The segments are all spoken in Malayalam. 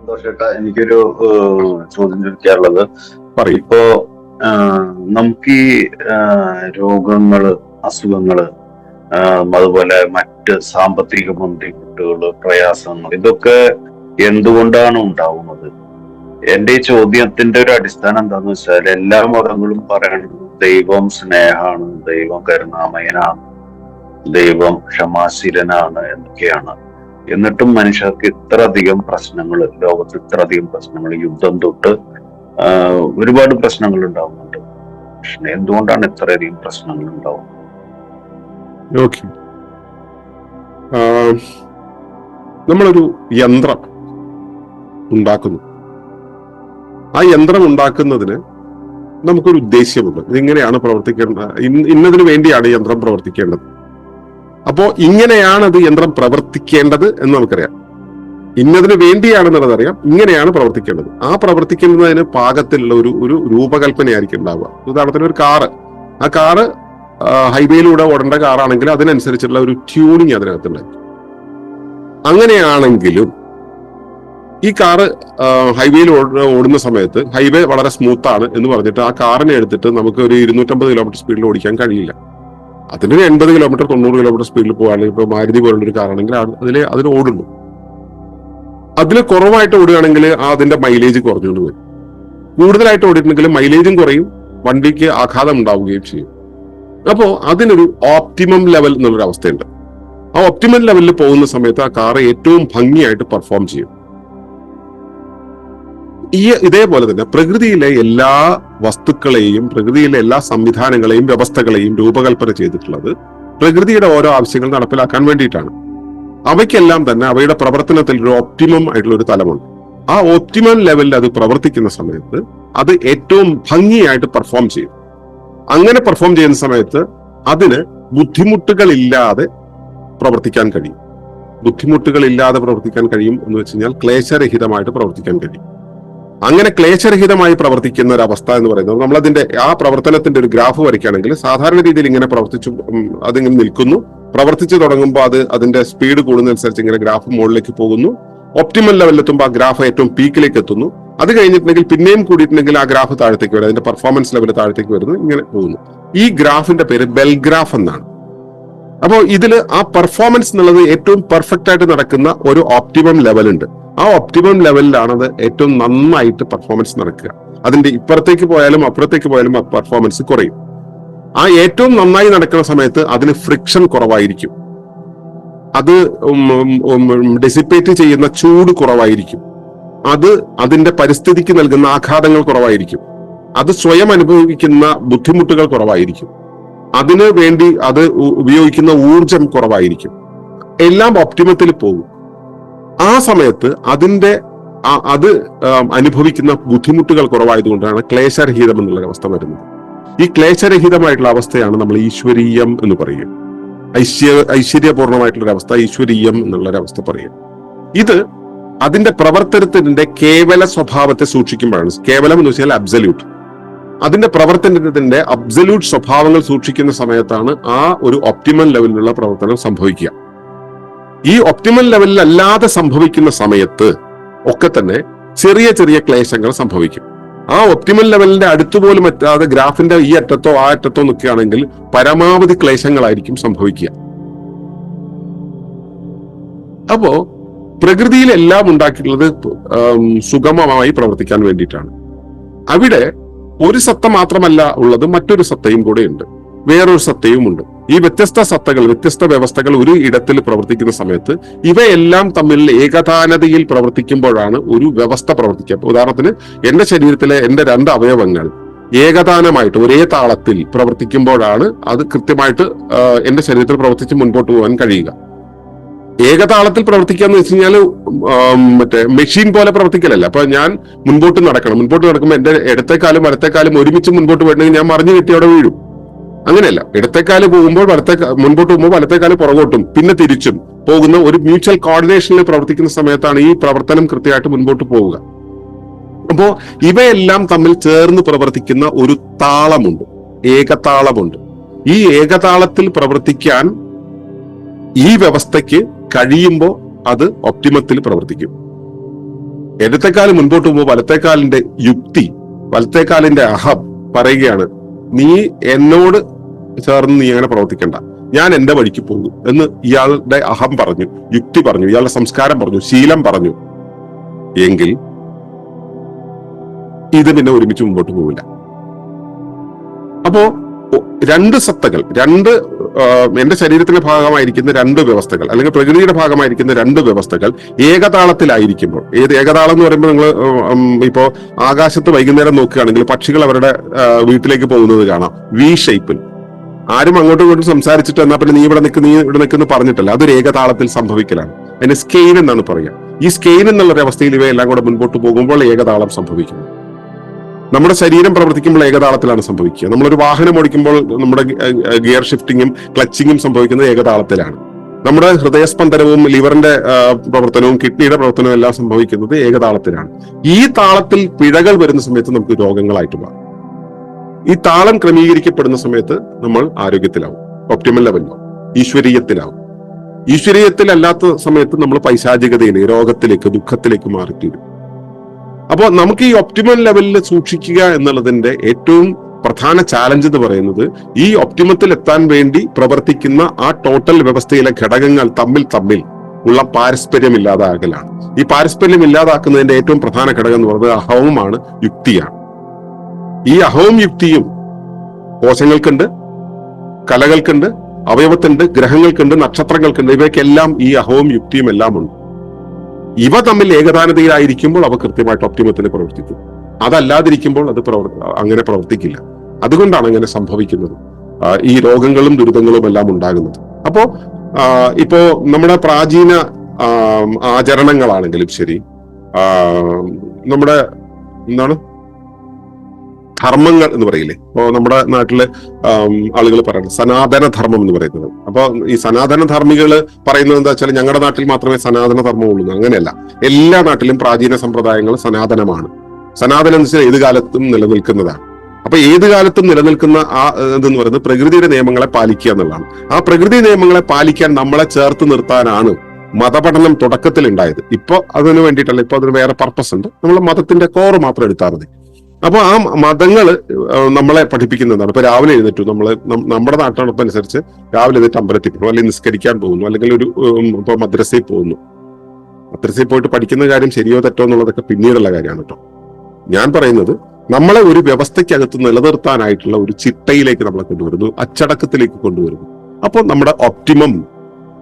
സന്തോഷേട്ടാ എനിക്കൊരു ചോദ്യം ചോദിക്കാനുള്ളത്. ഇപ്പോ നമുക്ക് ഈ രോഗങ്ങൾ അസുഖങ്ങൾ അതുപോലെ മറ്റ് സാമ്പത്തിക ബുദ്ധിമുട്ടുകൾ പ്രയാസങ്ങൾ ഇതൊക്കെ എന്തുകൊണ്ടാണ് ഉണ്ടാവുന്നത്? എന്റെ ഈ ചോദ്യത്തിന്റെ ഒരു അടിസ്ഥാനം എന്താന്ന് വെച്ചാൽ എല്ലാ മതങ്ങളും പറയണത് ദൈവം സ്നേഹമാണ് ദൈവം കരുണാമയനാണ് ദൈവം ക്ഷമാശീലനാണ് എന്നൊക്കെയാണ്. എന്നിട്ടും മനുഷ്യർക്ക് ഇത്രയധികം പ്രശ്നങ്ങൾ ലോകത്ത് ഇത്രയധികം പ്രശ്നങ്ങൾ യുദ്ധം തൊട്ട് ഒരുപാട് പ്രശ്നങ്ങൾ ഉണ്ടാവുന്നുണ്ട്. പക്ഷെ എന്തുകൊണ്ടാണ് ഇത്രയധികം പ്രശ്നങ്ങൾ ഉണ്ടാവുന്നത്? നമ്മളൊരു യന്ത്രം ഉണ്ടാക്കുന്നു. ആ യന്ത്രം ഉണ്ടാക്കുന്നതിന് നമുക്കൊരു ഉദ്ദേശ്യമുണ്ട്. ഇതിങ്ങനെയാണ് പ്രവർത്തിക്കേണ്ടത് ഇന്ന- ഇന്നതിന് വേണ്ടിയാണ് യന്ത്രം പ്രവർത്തിക്കേണ്ടത്. അപ്പോ ഇങ്ങനെയാണ് അത് യന്ത്രം പ്രവർത്തിക്കേണ്ടത് എന്ന് നമുക്കറിയാം. ഇന്നതിന് വേണ്ടിയാണെന്നുള്ളത് അറിയാം. ഇങ്ങനെയാണ് പ്രവർത്തിക്കേണ്ടത്. ആ പ്രവർത്തിക്കുന്നതിന് പാകത്തിലുള്ള ഒരു ഒരു രൂപകൽപ്പനയായിരിക്കും ഉണ്ടാവുക. ഉദാഹരണത്തിന് ഒരു കാറ്. ആ കാറ് ഹൈവേയിലൂടെ ഓടേണ്ട കാറാണെങ്കിൽ അതിനനുസരിച്ചുള്ള ഒരു ട്യൂണിങ് അതിനകത്തുണ്ടായിരിക്കും അങ്ങനെയാണെങ്കിലും ഈ കാറ് ഹൈവേയിൽ ഓടുന്ന സമയത്ത് ഹൈവേ വളരെ സ്മൂത്താണ് എന്ന് പറഞ്ഞിട്ട് ആ കാറിനെ എടുത്തിട്ട് നമുക്ക് ഒരു ഇരുന്നൂറ്റമ്പത് കിലോമീറ്റർ സ്പീഡിൽ ഓടിക്കാൻ കഴിയില്ല. അതിന് എൺപത് കിലോമീറ്റർ തൊണ്ണൂറ് കിലോമീറ്റർ സ്പീഡിൽ പോകുകയാണെങ്കിൽ ഇപ്പൊ മാരുതി പോലുള്ള ഒരു കാറാണെങ്കിൽ അതിൽ അതിന് ഓടുന്നു അതിൽ കുറവായിട്ട് ഓടുകയാണെങ്കിൽ അതിന്റെ മൈലേജ് കുറഞ്ഞുകൊണ്ട് വരും. കൂടുതലായിട്ട് ഓടിയിട്ടുണ്ടെങ്കിൽ മൈലേജും കുറയും വണ്ടിക്ക് ആഘാതം ഉണ്ടാവുകയും ചെയ്യും. അപ്പോ അതിനൊരു ഓപ്റ്റിമം ലെവൽ എന്നുള്ളൊരു അവസ്ഥയുണ്ട് ആ ഒപ്റ്റിമം ലെവലിൽ പോകുന്ന സമയത്ത് ആ കാർ ഏറ്റവും ഭംഗിയായിട്ട് പെർഫോം ചെയ്യും. ഈ ഇതേപോലെ തന്നെ പ്രകൃതിയിലെ എല്ലാ വസ്തുക്കളെയും പ്രകൃതിയിലെ എല്ലാ സംവിധാനങ്ങളെയും വ്യവസ്ഥകളെയും രൂപകൽപ്പന ചെയ്തിട്ടുള്ളത് പ്രകൃതിയുടെ ഓരോ ആവശ്യങ്ങൾ നടപ്പിലാക്കാൻ വേണ്ടിയിട്ടാണ്. അവയ്ക്കെല്ലാം തന്നെ അവയുടെ പ്രവർത്തനത്തിൽ ഒരു ഒപ്റ്റിമം ആയിട്ടുള്ള ഒരു തലമുണ്ട്. ആ ഒപ്റ്റിമം ലെവലിൽ അത് പ്രവർത്തിക്കുന്ന സമയത്ത് അത് ഏറ്റവും ഭംഗിയായിട്ട് പെർഫോം ചെയ്യും. അങ്ങനെ പെർഫോം ചെയ്യുന്ന സമയത്ത് അതിന് ബുദ്ധിമുട്ടുകളില്ലാതെ പ്രവർത്തിക്കാൻ കഴിയും. ബുദ്ധിമുട്ടുകളില്ലാതെ പ്രവർത്തിക്കാൻ കഴിയും എന്ന് വെച്ച് കഴിഞ്ഞാൽ ക്ലേശരഹിതമായിട്ട് പ്രവർത്തിക്കാൻ കഴിയും. അങ്ങനെ ക്ലേശരഹിതമായി പ്രവർത്തിക്കുന്ന ഒരു അവസ്ഥ എന്ന് പറയുന്നത് നമ്മളതിന്റെ ആ പ്രവർത്തനത്തിന്റെ ഒരു ഗ്രാഫ് വരയ്ക്കുകയാണെങ്കിൽ സാധാരണ രീതിയിൽ ഇങ്ങനെ പ്രവർത്തിച്ചു അതിങ്ങനെ നിൽക്കുന്നു. പ്രവർത്തിച്ചു തുടങ്ങുമ്പോൾ അത് അതിന്റെ സ്പീഡ് കൂടുന്നതനുസരിച്ച് ഇങ്ങനെ ഗ്രാഫ് മുകളിലേക്ക് പോകുന്നു. ഒപ്റ്റിമൽ ലെവലിലെത്തുമ്പോൾ ആ ഗ്രാഫ് ഏറ്റവും പീക്കിലേക്ക് എത്തുന്നു. അത് കഴിഞ്ഞിട്ടുണ്ടെങ്കിൽ പിന്നെയും കൂടിയിട്ടുണ്ടെങ്കിൽ ആ ഗ്രാഫ് താഴത്തേക്ക് വരും. അതിന്റെ പെർഫോമൻസ് ലെവൽ താഴത്തേക്ക് വരുന്നു. ഇങ്ങനെ പോകുന്നു. ഈ ഗ്രാഫിന്റെ പേര് ബെൽഗ്രാഫ് എന്നാണ്. അപ്പോൾ ഇതിൽ ആ പെർഫോമൻസ് എന്നുള്ളത് ഏറ്റവും പെർഫെക്റ്റ് ആയിട്ട് നടക്കുന്ന ഒരു ഓപ്റ്റിമം ലെവലുണ്ട് ആ ഒപ്റ്റിമം ലെവലിലാണത് ഏറ്റവും നന്നായിട്ട് പെർഫോമൻസ് നടക്കുക. അതിന്റെ ഇപ്പുറത്തേക്ക് പോയാലും അപ്പുറത്തേക്ക് പോയാലും പെർഫോമൻസ് കുറയും. ആ ഏറ്റവും നന്നായി നടക്കുന്ന സമയത്ത് അതിന് ഫ്രിക്ഷൻ കുറവായിരിക്കും. അത് ഡെസിപ്പേറ്റ് ചെയ്യുന്ന ചൂട് കുറവായിരിക്കും. അത് അതിന്റെ പരിസ്ഥിതിക്ക് നൽകുന്ന ആഘാതങ്ങൾ കുറവായിരിക്കും. അത് സ്വയം അനുഭവിക്കുന്ന ബുദ്ധിമുട്ടുകൾ കുറവായിരിക്കും. അതിന് വേണ്ടി അത് ഉപയോഗിക്കുന്ന ഊർജം കുറവായിരിക്കും. എല്ലാം ഒപ്റ്റിമത്തിൽ പോകും. ആ സമയത്ത് അതിന്റെ അത് അനുഭവിക്കുന്ന ബുദ്ധിമുട്ടുകൾ കുറവായതുകൊണ്ടാണ് ക്ലേശരഹിതം എന്നുള്ള അവസ്ഥ വരുന്നത്. ഈ ക്ലേശരഹിതമായിട്ടുള്ള അവസ്ഥയാണ് നമ്മൾ ഈശ്വരീയം എന്ന് പറയുക. ഐശ്വര്യ ഐശ്വര്യപൂർണമായിട്ടുള്ള അവസ്ഥ ഈശ്വരീയം എന്നുള്ള അവസ്ഥ പറയുക. ഇത് അതിന്റെ പ്രവർത്തനത്തിന്റെ കേവല സ്വഭാവത്തെ സൂക്ഷിക്കുമ്പോഴാണ്. കേവലം എന്ന് വെച്ചാൽ അബ്സല്യൂട്ട് അതിന്റെ പ്രവർത്തനത്തിന്റെ അബ്സല്യൂട്ട് സ്വഭാവങ്ങൾ സൂക്ഷിക്കുന്ന സമയത്താണ് ആ ഒരു ഒപ്റ്റിമൽ ലെവലിലുള്ള പ്രവർത്തനം സംഭവിക്കുക. ഈ ഒപ്റ്റിമൽ ലെവലിൽ അല്ലാതെ സംഭവിക്കുന്ന സമയത്ത് ഒക്കെ തന്നെ ചെറിയ ചെറിയ ക്ലേശങ്ങൾ സംഭവിക്കും. ആ ഒപ്റ്റിമൽ ലെവലിന്റെ അടുത്തുപോലും എത്താതെ ഗ്രാഫിന്റെ ഈ അറ്റത്തോ ആ അറ്റത്തോ നിൽക്കുകയാണെങ്കിൽ പരമാവധി ക്ലേശങ്ങളായിരിക്കും സംഭവിക്കുക. അപ്പോ പ്രകൃതിയിൽ എല്ലാം ഉണ്ടാക്കിയിട്ടുള്ളത് സുഗമമായി പ്രവർത്തിക്കാൻ വേണ്ടിയിട്ടാണ്. അവിടെ ഒരു സത്ത മാത്രമല്ല ഉള്ളത് മറ്റൊരു സത്തയും കൂടെ ഉണ്ട്. വേറൊരു സത്തയും ഉണ്ട്. ഈ വ്യത്യസ്ത സത്തകൾ വ്യത്യസ്ത വ്യവസ്ഥകൾ ഒരു ഇടത്തിൽ പ്രവർത്തിക്കുന്ന സമയത്ത് ഇവയെല്ലാം തമ്മിൽ ഏകതാനതയിൽ പ്രവർത്തിക്കുമ്പോഴാണ് ഒരു വ്യവസ്ഥ പ്രവർത്തിക്കുക. ഉദാഹരണത്തിന് എന്റെ ശരീരത്തിലെ എന്റെ രണ്ട് അവയവങ്ങൾ ഏകതാനമായിട്ട് ഒരേ താളത്തിൽ പ്രവർത്തിക്കുമ്പോഴാണ് അത് കൃത്യമായിട്ട് എന്റെ ശരീരത്തിൽ പ്രവർത്തിച്ച് മുൻപോട്ട് പോകാൻ കഴിയുക. ഏകതാളത്തിൽ പ്രവർത്തിക്കുക എന്ന് വെച്ച് കഴിഞ്ഞാൽ മറ്റേ മെഷീൻ പോലെ പ്രവർത്തിക്കലല്ല. അപ്പൊ ഞാൻ മുൻപോട്ട് നടക്കണം. മുൻപോട്ട് നടക്കുമ്പോൾ എന്റെ ഇടത്തെക്കാലും വലത്തെക്കാലും ഒരുമിച്ച് മുൻപോട്ട് പോയിട്ടുണ്ടെങ്കിൽ ഞാൻ മറിഞ്ഞു കിട്ടി അവിടെ വീഴും. അങ്ങനെയല്ല. ഇടത്തേക്കാൽ പോകുമ്പോൾ വലത്തെ മുൻപോട്ട് പോകുമ്പോൾ വലത്തേക്കാൽ പുറകോട്ടും പിന്നെ തിരിച്ചും പോകുന്ന ഒരു മ്യൂച്വൽ കോർഡിനേഷനിൽ പ്രവർത്തിക്കുന്ന സമയത്താണ് ഈ പ്രവർത്തനം കൃത്യമായിട്ട് മുൻപോട്ട് പോവുക. അപ്പോ ഇവയെല്ലാം തമ്മിൽ ചേർന്ന് പ്രവർത്തിക്കുന്ന ഒരു താളമുണ്ട്. ഏകതാളമുണ്ട്. ഈ ഏകതാളത്തിൽ പ്രവർത്തിക്കാൻ ഈ വ്യവസ്ഥയ്ക്ക് കഴിയുമ്പോൾ അത് ഒപ്റ്റിമത്തിൽ പ്രവർത്തിക്കും. ഇടത്തെക്കാലം മുൻപോട്ട് പോകുമ്പോൾ വലത്തേക്കാലിന്റെ യുക്തി വലത്തേക്കാലിന്റെ അഹം പറയുകയാണ് നീ എന്നോട് ചേർന്ന് നീ അങ്ങനെ പ്രവർത്തിക്കണ്ട. ഞാൻ എന്റെ വഴിക്ക് പോകും എന്ന് ഇയാളുടെ അഹം പറഞ്ഞു യുക്തി പറഞ്ഞു ഇയാളുടെ സംസ്കാരം പറഞ്ഞു ശീലം പറഞ്ഞു. എങ്കിൽ ഇത് പിന്നെ ഒരുമിച്ച് മുമ്പോട്ട് പോവില്ല. അപ്പോ രണ്ട് സത്തകൾ രണ്ട് എന്റെ ശരീരത്തിന്റെ ഭാഗമായിരിക്കുന്ന രണ്ട് വ്യവസ്ഥകൾ അല്ലെങ്കിൽ പ്രകൃതിയുടെ ഭാഗമായിരിക്കുന്ന രണ്ട് വ്യവസ്ഥകൾ ഏകതാളത്തിലായിരിക്കുമ്പോൾ ഏത് ഏകതാളം എന്ന് പറയുമ്പോൾ നിങ്ങൾ ഇപ്പോൾ ആകാശത്ത് വൈകുന്നേരം നോക്കുകയാണെങ്കിൽ പക്ഷികൾ അവരുടെ വീട്ടിലേക്ക് പോകുന്നത് കാണാം. വി ഷേപ്പിൽ ആരും അങ്ങോട്ടും ഇങ്ങോട്ടും സംസാരിച്ചിട്ട് എന്നാ പിന്നെ നീ ഇവിടെ നിൽക്കുന്ന നീ ഇവിടെ നിൽക്കുന്നു പറഞ്ഞിട്ടല്ല. അതൊരു ഏകതാളത്തിൽ സംഭവിക്കലാണ്. അതിന് സ്കെയിൽ എന്നാണ് പറയുക. ഈ സ്കെയിൽ എന്നുള്ള ഒരു അവസ്ഥയിൽ ഇവയെല്ലാം കൂടെ മുൻപോട്ട് പോകുമ്പോൾ ഏകതാളം സംഭവിക്കുന്നു. നമ്മുടെ ശരീരം പ്രവർത്തിക്കുമ്പോൾ ഏകതാളത്തിലാണ് സംഭവിക്കുക. നമ്മളൊരു വാഹനം ഓടിക്കുമ്പോൾ നമ്മുടെ ഗിയർ ഷിഫ്റ്റിങ്ങും ക്ലച്ചിങ്ങും സംഭവിക്കുന്നത് ഏകതാളത്തിലാണ്. നമ്മുടെ ഹൃദയസ്പന്ദനവും ലിവറിന്റെ പ്രവർത്തനവും കിഡ്നിയുടെ പ്രവർത്തനവും എല്ലാം സംഭവിക്കുന്നത് ഏകതാളത്തിലാണ്. ഈ താളത്തിൽ പിഴകൾ വരുന്ന സമയത്ത് നമുക്ക് രോഗങ്ങളായിട്ട് മാറും. ഈ താളം ക്രമീകരിക്കപ്പെടുന്ന സമയത്ത് നമ്മൾ ആരോഗ്യത്തിലാവും. ഒപ്റ്റിമൽ ലെവലിലാവും. ഈശ്വരീയത്തിലാവും. ഈശ്വരീയത്തിലല്ലാത്ത സമയത്ത് നമ്മൾ പൈശാചികതയിലേക്ക് രോഗത്തിലേക്ക് ദുഃഖത്തിലേക്ക് മാറിത്തീരും. അപ്പോൾ നമുക്ക് ഈ ഒപ്റ്റിമൽ ലെവലിൽ സൂക്ഷിക്കുക എന്നുള്ളതിന്റെ ഏറ്റവും പ്രധാന ചാലഞ്ച് എന്ന് പറയുന്നത് ഈ ഒപ്റ്റിമത്തിൽ എത്താൻ വേണ്ടി പ്രവർത്തിക്കുന്ന ആ ടോട്ടൽ വ്യവസ്ഥയിലെ ഘടകങ്ങൾ തമ്മിൽ തമ്മിൽ ഉള്ള പാരസ്പര്യം ഇല്ലാതാകലാണ്. ഈ പാരസ്പര്യം ഇല്ലാതാക്കുന്നതിന്റെ ഏറ്റവും പ്രധാന ഘടകം എന്ന് പറയുന്നത് അഹവുമാണ് യുക്തിയാണ്. ഈ അഹവും യുക്തിയും കോശങ്ങൾക്കുണ്ട് കലകൾക്കുണ്ട് അവയവത്തുണ്ട് ഗ്രഹങ്ങൾക്കുണ്ട് നക്ഷത്രങ്ങൾക്കുണ്ട് ഇവയ്ക്കെല്ലാം ഈ അഹവും യുക്തിയും എല്ലാം ഉണ്ട് ഇവ തമ്മിൽ ഏകദാനതയിലായിരിക്കുമ്പോൾ അവ കൃത്യമായിട്ട് ഒപ്റ്റിമത്തിന് പ്രവർത്തിക്കും. അതല്ലാതിരിക്കുമ്പോൾ അത് പ്രവർത്തി അങ്ങനെ പ്രവർത്തിക്കില്ല. അതുകൊണ്ടാണ് അങ്ങനെ സംഭവിക്കുന്നത്. ഈ രോഗങ്ങളും ദുരിതങ്ങളും എല്ലാം ഉണ്ടാകുന്നത്. അപ്പോ ഇപ്പോ നമ്മുടെ പ്രാചീന ആചരണങ്ങളാണെങ്കിലും ശരി നമ്മുടെ എന്താണ്? ധർമ്മങ്ങൾ എന്ന് പറയില്ലേ? ഇപ്പോ നമ്മുടെ നാട്ടിൽ ആളുകൾ പറയുന്നത് സനാതന ധർമ്മം എന്ന് പറയുന്നത്. അപ്പൊ ഈ സനാതന ധർമ്മികൾ പറയുന്നത് എന്താ വെച്ചാൽ ഞങ്ങളുടെ നാട്ടിൽ മാത്രമേ സനാതന ധർമ്മം ഉള്ളൂ അങ്ങനെയല്ല. എല്ലാ നാട്ടിലും പ്രാചീന സമ്പ്രദായങ്ങൾ സനാതനമാണ്. സനാതനം എന്ന് വെച്ചാൽ ഏത് കാലത്തും നിലനിൽക്കുന്നതാണ്. അപ്പൊ ഏത് കാലത്തും നിലനിൽക്കുന്ന ആ ഇതെന്ന് പറയുന്നത് പ്രകൃതിയുടെ നിയമങ്ങളെ പാലിക്കുക എന്നുള്ളതാണ്. ആ പ്രകൃതി നിയമങ്ങളെ പാലിക്കാൻ നമ്മളെ ചേർത്ത് നിർത്താനാണ് മതപഠനം തുടക്കത്തിൽ ഉണ്ടായത് ഇപ്പൊ അതിന് വേണ്ടിയിട്ടല്ല ഇപ്പൊ അതിന് വേറെ പർപ്പസ് ഉണ്ട്. നമ്മൾ മതത്തിന്റെ കോറ് മാത്രം എടുത്താൽ മതി. അപ്പൊ ആ മതങ്ങൾ നമ്മളെ പഠിപ്പിക്കുന്നതാണ്. ഇപ്പൊ രാവിലെ എഴുന്നേറ്റു. നമ്മൾ നമ്മുടെ നാട്ടിനടപ്പനുസരിച്ച് രാവിലെ എഴുന്നേറ്റ് അമ്പലത്തിൽ പോകുന്നു അല്ലെങ്കിൽ നിസ്കരിക്കാൻ പോകുന്നു. അല്ലെങ്കിൽ ഒരു ഇപ്പൊ മദ്രസയിൽ പോകുന്നു. മദ്രസയിൽ പോയിട്ട് പഠിക്കുന്ന കാര്യം ശരിയോ തെറ്റോ എന്നുള്ളതൊക്കെ പിന്നീടുള്ള കാര്യമാണ് കേട്ടോ ഞാൻ പറയുന്നത് നമ്മളെ ഒരു വ്യവസ്ഥയ്ക്കകത്ത് നിലനിർത്താനായിട്ടുള്ള ഒരു ചിട്ടയിലേക്ക് നമ്മളെ കൊണ്ടുവരുന്നു. അച്ചടക്കത്തിലേക്ക് കൊണ്ടുവരുന്നു. അപ്പോൾ നമ്മുടെ ഒപ്റ്റിമം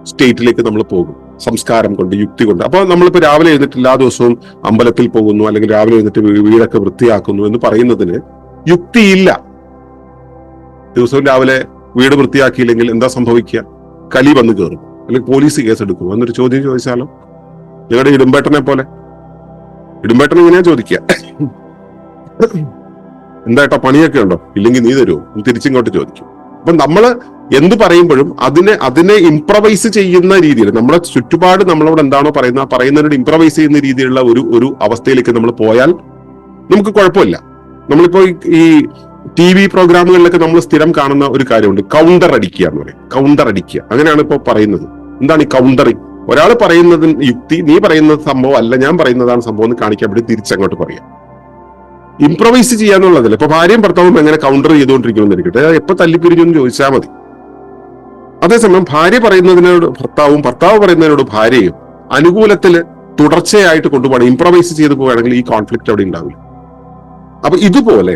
സ്റ്റേറ്റിലേക്ക് നമ്മൾ പോകും. സംസ്കാരം കൊണ്ട് യുക്തി കൊണ്ട്. അപ്പോൾ നമ്മളിപ്പോൾ രാവിലെ എഴുന്നിട്ട് എല്ലാ ദിവസവും അമ്പലത്തിൽ പോകുന്നു അല്ലെങ്കിൽ രാവിലെ എഴുന്നിട്ട് വീടൊക്കെ വൃത്തിയാക്കുന്നു എന്ന് പറയുന്നതിന് യുക്തിയില്ല. ദിവസവും രാവിലെ വീട് വൃത്തിയാക്കിയില്ലെങ്കിൽ എന്താ സംഭവിക്കുക? കലി വന്ന് കയറും. അല്ലെങ്കിൽ പോലീസ് കേസ് എടുക്കും എന്നൊരു ചോദ്യം ചോദിച്ചാലോ? ഞങ്ങളുടെ ഇടുമ്പേട്ടനെ പോലെ. ഇടുമ്പേട്ടൻ ഇങ്ങനെയാ ചോദിക്കുക. എന്താ പണിയൊക്കെ ഉണ്ടോ? ഇല്ലെങ്കിൽ നീ തരുമോ തിരിച്ചിങ്ങോട്ട് ചോദിക്കും. അപ്പൊ നമ്മൾ എന്ത് പറയുമ്പോഴും അതിനെ അതിനെ ഇംപ്രവൈസ് ചെയ്യുന്ന രീതിയിൽ നമ്മളെ ചുറ്റുപാട് നമ്മളോട് എന്താണോ പറയുന്നത് ആ പറയുന്നതിനോട് ഇംപ്രവൈസ് ചെയ്യുന്ന രീതിയിലുള്ള ഒരു ഒരു അവസ്ഥയിലേക്ക് നമ്മൾ പോയാൽ നമുക്ക് കുഴപ്പമില്ല. നമ്മളിപ്പോ ഈ- ടി വി പ്രോഗ്രാമുകളിലൊക്കെ നമ്മൾ സ്ഥിരം കാണുന്ന ഒരു കാര്യമുണ്ട്. കൗണ്ടർ അടിക്കുക എന്ന് പറയും. കൗണ്ടർ അടിക്കുക. അങ്ങനെയാണ് ഇപ്പോൾ പറയുന്നത്. എന്താണ് ഈ കൗണ്ടറിങ് ഒരാൾ പറയുന്നതിന് യുക്തി നീ പറയുന്നത് സംഭവം അല്ല ഞാൻ പറയുന്നതാണ് സംഭവം എന്ന് കാണിക്കാൻ വേണ്ടി തിരിച്ചങ്ങോട്ട് പറയാം. ഇംപ്രവൈസ് ചെയ്യാന്നുള്ളതല്ല ഇപ്പൊ ഭാര്യയും ഭർത്താവും എങ്ങനെ കൗണ്ടർ ചെയ്തുകൊണ്ടിരിക്കുമെന്ന് ഇരിക്കട്ടെ എപ്പോ തല്ലിപ്പിരിഞ്ഞു എന്ന് ചോദിച്ചാൽ മതി. അതേസമയം ഭാര്യ പറയുന്നതിനോട് ഭർത്താവും ഭർത്താവ് പറയുന്നതിനോട് ഭാര്യയും അനുകൂലത്തിൽ തുടർച്ചയായിട്ട് കൊണ്ടുപോകണം ഇംപ്രവൈസ് ചെയ്തു പോവുകയാണെങ്കിൽ ഈ കോൺഫ്ലിക്റ്റ് അവിടെ ഉണ്ടാവില്ല. അപ്പൊ ഇതുപോലെ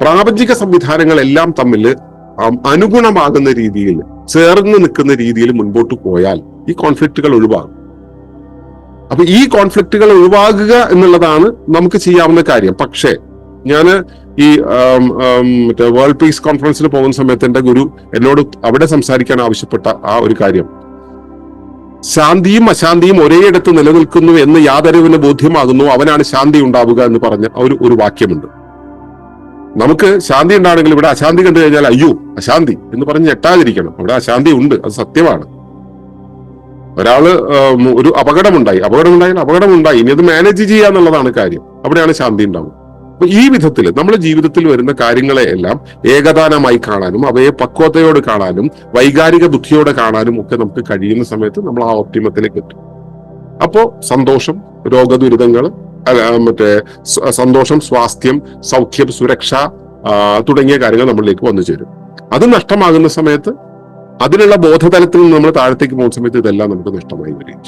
പ്രാപഞ്ചിക സംവിധാനങ്ങളെല്ലാം തമ്മിൽ അനുഗുണമാകുന്ന രീതിയിൽ ചേർന്ന് നിൽക്കുന്ന രീതിയിൽ മുൻപോട്ട് പോയാൽ ഈ കോൺഫ്ലിക്റ്റുകൾ ഒഴിവാകും. അപ്പൊ ഈ കോൺഫ്ലിക്റ്റുകൾ ഒഴിവാകുക എന്നുള്ളതാണ് നമുക്ക് ചെയ്യാവുന്ന കാര്യം. പക്ഷേ ഞാൻ ഈ മറ്റേ വേൾഡ് പീസ് കോൺഫറൻസിന് പോകുന്ന സമയത്ത് എന്റെ ഗുരു എന്നോട് അവിടെ സംസാരിക്കാൻ ആവശ്യപ്പെട്ട ആ ഒരു കാര്യം. ശാന്തിയും അശാന്തിയും ഒരേയിടത്ത് നിലനിൽക്കുന്നു എന്ന് യാതൊരുവിന് ബോധ്യമാകുന്നു. അവനാണ് ശാന്തി ഉണ്ടാവുക എന്ന് പറഞ്ഞ ഒരു ഒരു വാക്യമുണ്ട്. നമുക്ക് ശാന്തി ഉണ്ടാണെങ്കിൽ ഇവിടെ അശാന്തി കണ്ടു കഴിഞ്ഞാൽ അയ്യോ അശാന്തി എന്ന് പറഞ്ഞ് ഞെട്ടാതിരിക്കണം. അവിടെ അശാന്തി ഉണ്ട് അത് സത്യമാണ്. ഒരാൾ ഒരു അപകടമുണ്ടായി. അപകടമുണ്ടായാൽ അപകടമുണ്ടായി. ഇനി അത് മാനേജ് ചെയ്യുക എന്നുള്ളതാണ് കാര്യം. അവിടെയാണ് ശാന്തി ഉണ്ടാവുക. അപ്പൊ ഈ വിധത്തിൽ നമ്മുടെ ജീവിതത്തിൽ വരുന്ന കാര്യങ്ങളെ എല്ലാം ഏകദാനമായി കാണാനും അവയെ പക്വതയോട് കാണാനും വൈകാരിക ബുദ്ധിയോടെ കാണാനും ഒക്കെ നമുക്ക് കഴിയുന്ന സമയത്ത് നമ്മൾ ആ ഒപ്റ്റിമത്തിലേക്ക് എത്തും അപ്പോ സന്തോഷം രോഗദുരിതങ്ങൾ മറ്റേ സന്തോഷം സ്വാസ്ഥ്യം സൗഖ്യം സുരക്ഷ തുടങ്ങിയ കാര്യങ്ങൾ നമ്മളിലേക്ക് വന്നു ചേരും. അത് നഷ്ടമാകുന്ന സമയത്ത് അതിനുള്ള ബോധതലത്തിൽ നിന്ന് നമ്മൾ താഴത്തേക്ക് പോകുന്ന സമയത്ത് ഇതെല്ലാം നമുക്ക് നഷ്ടമായി വരികയും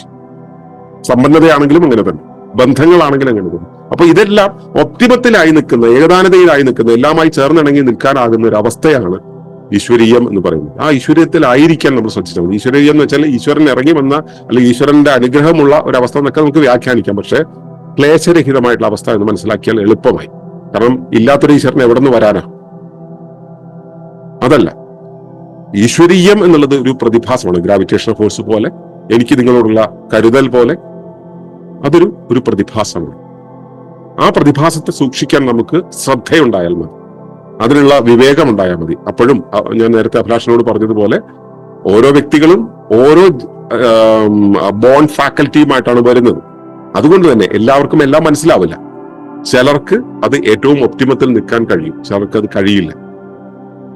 സമ്പന്നതയാണെങ്കിലും അങ്ങനെ തന്നെ. ബന്ധങ്ങളാണെങ്കിലും അങ്ങനെ തന്നെ. അപ്പൊ ഇതെല്ലാം ഒപ്തിമത്തിലായി നിൽക്കുന്ന ഏകദാനതയിലായി നിൽക്കുന്ന എല്ലാമായി ചേർന്നിണങ്ങി നിൽക്കാനാകുന്ന ഒരു അവസ്ഥയാണ് ഈശ്വരീയം എന്ന് പറയുന്നത്. ആ ഈശ്വര്യത്തിലായിരിക്കാൻ നമ്മൾ ശ്രദ്ധിച്ചാൽ മതി. ഈശ്വരീയം എന്ന് വെച്ചാൽ ഈശ്വരൻ ഇറങ്ങി വന്ന അല്ലെങ്കിൽ ഈശ്വരന്റെ അനുഗ്രഹമുള്ള ഒരു അവസ്ഥ എന്നൊക്കെ നമുക്ക് വ്യാഖ്യാനിക്കാം. പക്ഷെ ക്ലേശരഹിതമായിട്ടുള്ള അവസ്ഥ എന്ന് മനസ്സിലാക്കിയാൽ എളുപ്പമായി. കാരണം ഇല്ലാത്തൊരു ഈശ്വരൻ എവിടെ നിന്ന് വരാനാ? അതല്ല. ഈശ്വരീയം എന്നുള്ളത് ഒരു പ്രതിഭാസമാണ്. ഗ്രാവിറ്റേഷൻ ഫോഴ്സ് പോലെ എനിക്ക് നിങ്ങളോടുള്ള കരുതൽ പോലെ അതൊരു ഒരു പ്രതിഭാസമാണ്. ആ പ്രതിഭാസത്തെ സൂക്ഷിക്കാൻ നമുക്ക് ശ്രദ്ധയുണ്ടായാൽ മതി. അതിനുള്ള വിവേകം ഉണ്ടായാൽ മതി. അപ്പോഴും ഞാൻ നേരത്തെ അഭിലാഷനോട് പറഞ്ഞതുപോലെ ഓരോ വ്യക്തികളും ഓരോ ബോൺ ഫാക്കൽറ്റിയുമായിട്ടാണ് വരുന്നത്. അതുകൊണ്ട് തന്നെ എല്ലാവർക്കും എല്ലാം മനസ്സിലാവില്ല. ചിലർക്ക് അത് ഏറ്റവും ഒപ്റ്റിമത്തിൽ നിൽക്കാൻ കഴിയും. ചിലർക്ക് അത് കഴിയില്ല.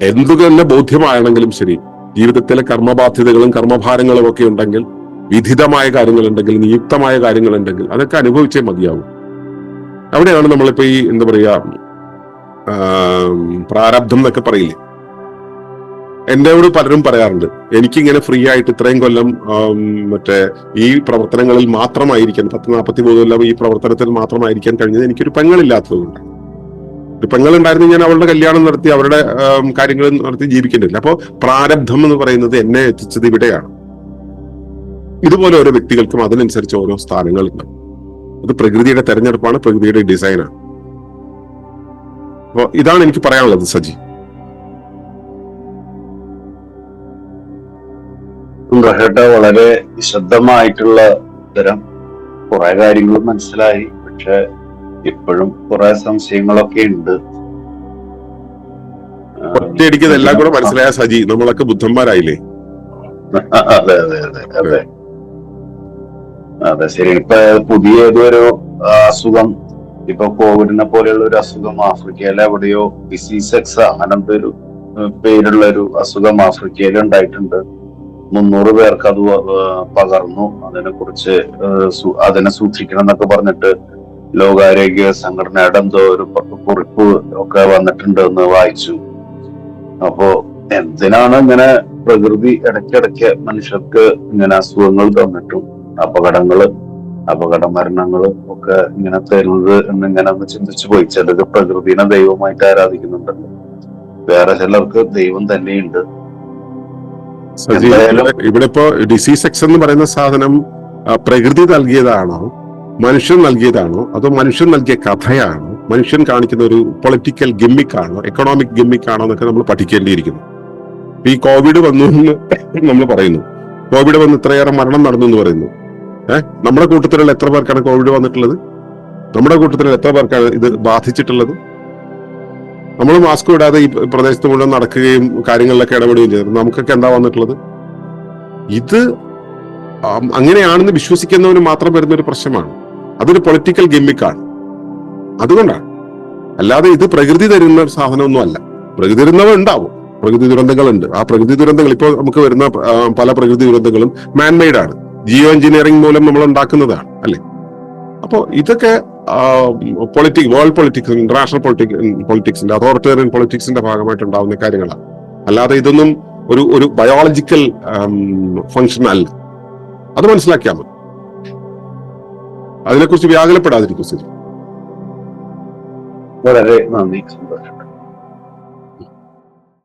എന്തു തന്നെ ബോധ്യമാണെങ്കിലും ശരി ജീവിതത്തിലെ കർമ്മബാധ്യതകളും കർമ്മഭാരങ്ങളും ഒക്കെ ഉണ്ടെങ്കിൽ വിധിതമായ കാര്യങ്ങളുണ്ടെങ്കിൽ നിയുക്തമായ കാര്യങ്ങളുണ്ടെങ്കിൽ അതൊക്കെ അനുഭവിച്ചേ മതിയാവും. അവിടെയാണ് നമ്മളിപ്പോ ഈ എന്താ പറയാ പ്രാരബ്ധം എന്നൊക്കെ പറയില്ലേ? എന്നോട് പലരും പറയാറുണ്ട് എനിക്കിങ്ങനെ ഫ്രീ ആയിട്ട് ഇത്രയും കൊല്ലം മറ്റേ ഈ പ്രവർത്തനങ്ങളിൽ മാത്രമായിരിക്കാൻ പത്ത് നാൽപ്പത്തി മൂന്ന് കൊല്ലം ഈ പ്രവർത്തനത്തിൽ മാത്രമായിരിക്കാൻ കഴിഞ്ഞത് എനിക്കൊരു പെങ്ങളില്ലാത്തത് കൊണ്ട് ഒരു പെങ്ങളുണ്ടായിരുന്നു ഞാൻ അവളുടെ കല്യാണം നടത്തി അവരുടെ കാര്യങ്ങൾ നടത്തി ജീവിക്കേണ്ടില്ല അപ്പോൾ പ്രാരബ്ധം എന്ന് പറയുന്നത് എന്നെ എത്തിച്ചത് ഇവിടെയാണ്. ഇതുപോലെ ഓരോ വ്യക്തികൾക്കും അതിനനുസരിച്ച് ഓരോ സ്ഥാനങ്ങളുണ്ട് അത് പ്രകൃതിയുടെ തെരഞ്ഞെടുപ്പാണ് പ്രകൃതിയുടെ ഡിസൈനാണ്. അപ്പോ ഇതാണ് എനിക്ക് പറയാനുള്ളത് സജി. സുന്ദർഹേട്ട വളരെ വിശദമായിട്ടുള്ള ഉത്തരം. കുറെ കാര്യങ്ങൾ മനസ്സിലായി പക്ഷെ ഇപ്പോഴും കുറെ സംശയങ്ങളൊക്കെ ഉണ്ട്. ആ, എല്ലാം കൂടെ മനസ്സിലായ സജി നമ്മളൊക്കെ ബുദ്ധന്മാരായില്ലേ? അതെ അതെ അതെ അതെ. അതെ ശരി. ഇപ്പൊ പുതിയ ഏതൊരു അസുഖം ഇപ്പൊ കോവിഡിനെ പോലെയുള്ള ഒരു അസുഖം ആഫ്രിക്കയിലെ എവിടെയോ ഡിസീസ് എക്സ് അങ്ങനത്തെ ഒരു പേരുള്ള ഒരു അസുഖം ആഫ്രിക്കയിൽ ഉണ്ടായിട്ടുണ്ട്. മുന്നൂറ് പേർക്ക് അത് പകർന്നു. അതിനെ കുറിച്ച് അതിനെ സൂക്ഷിക്കണം എന്നൊക്കെ പറഞ്ഞിട്ട് ലോകാരോഗ്യ സംഘടനയുടെ എന്തോ ഒരു കുറിപ്പ് ഒക്കെ വന്നിട്ടുണ്ട് എന്ന് വായിച്ചു. അപ്പോ എന്തിനാണ് ഇങ്ങനെ പ്രകൃതി ഇടയ്ക്കിടയ്ക്ക് മനുഷ്യർക്ക് ഇങ്ങനെ അസുഖങ്ങൾ തന്നിട്ടും അപകടങ്ങൾ അപകട മരണങ്ങൾ ഒക്കെ ഇങ്ങനെ തരുന്നത് എന്നിങ്ങനെ ഒന്ന് ചിന്തിച്ചു പോയി ചിലത് പ്രകൃതിനെ ദൈവമായിട്ട് ആരാധിക്കുന്നുണ്ട്. വേറെ ചിലർക്ക് ദൈവം തന്നെയുണ്ട്. ഇവിടെ- ഇപ്പോ ഡിസീസ് എക്സ് എന്ന് പറയുന്ന സാധനം പ്രകൃതി നൽകിയതാണോ? മനുഷ്യൻ നൽകിയതാണോ? അതോ മനുഷ്യൻ നൽകിയ കഥയാണോ? മനുഷ്യൻ കാണിക്കുന്ന ഒരു പൊളിറ്റിക്കൽ ഗിമ്മിക്കാണോ എക്കണോമിക് ഗിമ്മിക് ആണോ എന്നൊക്കെ നമ്മൾ പഠിക്കേണ്ടിയിരിക്കുന്നു. ഈ കോവിഡ് വന്നു എന്ന് നമ്മൾ പറയുന്നു. കോവിഡ് വന്ന് ഇത്രയേറെ മരണം നടന്നു എന്ന് പറയുന്നു. ഏഹ് നമ്മുടെ കൂട്ടത്തിലുള്ള എത്ര പേർക്കാണ് കോവിഡ് വന്നിട്ടുള്ളത്? നമ്മുടെ കൂട്ടത്തിൽ എത്ര പേർക്കാണ് ഇത് ബാധിച്ചിട്ടുള്ളത്? നമ്മൾ മാസ്ക് ഇടാതെ ഈ പ്രദേശത്ത് മുഴുവൻ നടക്കുകയും കാര്യങ്ങളിലൊക്കെ ഇടപെടുകയും ചെയ്തു. നമുക്കൊക്കെ എന്താ വന്നിട്ടുള്ളത്? ഇത് അങ്ങനെയാണെന്ന് വിശ്വസിക്കുന്നവന് മാത്രം വരുന്ന ഒരു പ്രശ്നമാണ്. അതൊരു പൊളിറ്റിക്കൽ ഗെമ്മിക്കാണ് അതുകൊണ്ടാണ്. അല്ലാതെ ഇത് പ്രകൃതി തരുന്ന ഒരു സാധനമൊന്നും അല്ല പ്രകൃതി തരുന്നവ ഉണ്ടാവും. പ്രകൃതി ദുരന്തങ്ങളുണ്ട്. ആ പ്രകൃതി ദുരന്തങ്ങൾ ഇപ്പോൾ നമുക്ക് വരുന്ന പല പ്രകൃതി ദുരന്തങ്ങളും മാൻമെയ്ഡ് ആണ്. ജിയോ എഞ്ചിനീയറിംഗ് മൂലം നമ്മൾ ഉണ്ടാക്കുന്നതാണ് അല്ലെ? അപ്പോൾ ഇതൊക്കെ politic world politics international politic പൊളിറ്റിക്സിന്റെ authoritarian പൊളിറ്റിക്സിന്റെ ഭാഗമായിട്ട് ഉണ്ടാകുന്ന കാര്യങ്ങളാണ്. അല്ലാതെ ഇതൊന്നും ഒരു ഒരു ബയോളജിക്കൽ ഫംഗ്ഷൻ അല്ല. അത് മനസ്സിലാക്കിയാൽ മതി. അതിനെക്കുറിച്ച് വ്യാകുലപ്പെടാതിരിക്കും ശരി വളരെ നന്ദി